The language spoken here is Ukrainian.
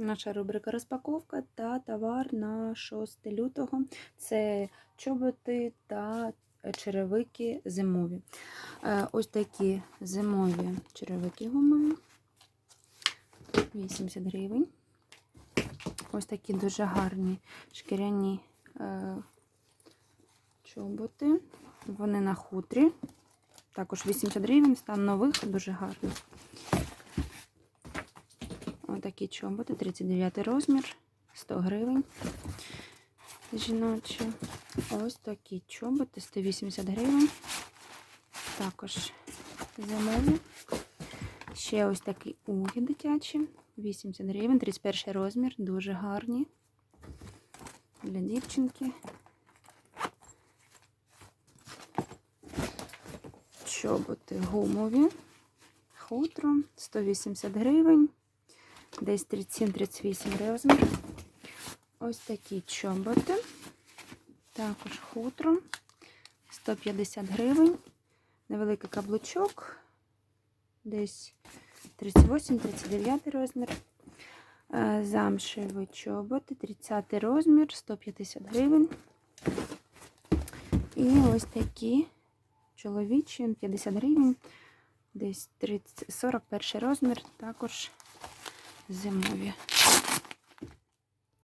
Наша рубрика розпаковка та товар на 6 лютого. Це чоботи та черевики зимові. Е, Ось такі зимові черевики гумові. 80 гривень. Ось такі дуже гарні шкіряні е, чоботи. Вони на хутрі. Також 80 гривень, стан нових, дуже гарний. Ось такі чоботи, 39 розмір, 100 гривень. Жіночі. Ось такі чоботи, 180 гривень. Також зимові. Ще ось такі угі дитячі, 80 гривень, 31 розмір, дуже гарні. Для дівчинки. Чоботи гумові. Хутро 180 гривень. Десь 37-38 розмір. Ось такі чоботи. Також хутро. 150 гривень. Невеликий каблучок. Десь 38-39 розмір. Е, Замшеві чоботи. 30 розмір, 150 гривень. І ось такі чоловічі 50 гривень. Десь 30, 41 розмір, також зимові.